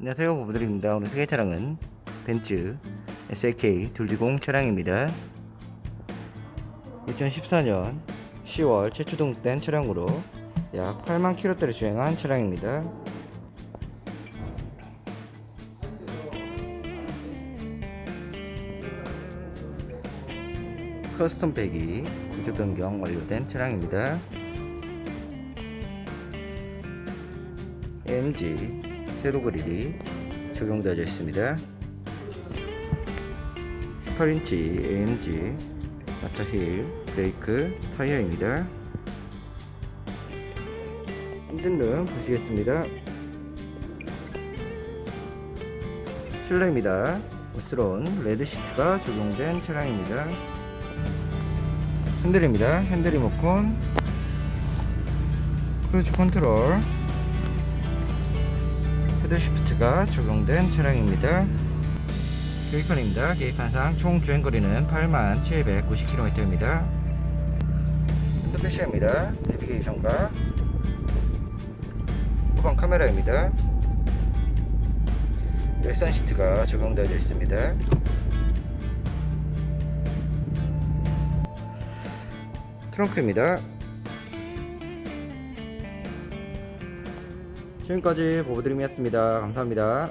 안녕하세요. 보부드립니다. 오늘 소개 차량은 벤츠 SLK 220 차량입니다. 2014년 10월 최초 등록된 차량으로 약 8만 킬로대를 주행한 차량입니다. 커스텀 백이 구조 변경 완료된 차량입니다. AMG 섀도 그릴이 적용되어 있습니다. 18인치 AMG 마차 힐 브레이크 타이어입니다. 핸들룸 보시겠습니다. 실내입니다. 우스러운 레드 시트가 적용된 차량입니다. 핸들입니다. 핸들 리모컨 크루즈 컨트롤 헤드 시프트가 적용된 차량입니다. 계기판입니다. 계기판상 총 주행거리는 8790km입니다. 핸드패시입니다. 내비게이션과 후방 카메라입니다. 열선 시트가 적용되어 있습니다. 트렁크입니다. 지금까지 보부드림이었습니다. 감사합니다.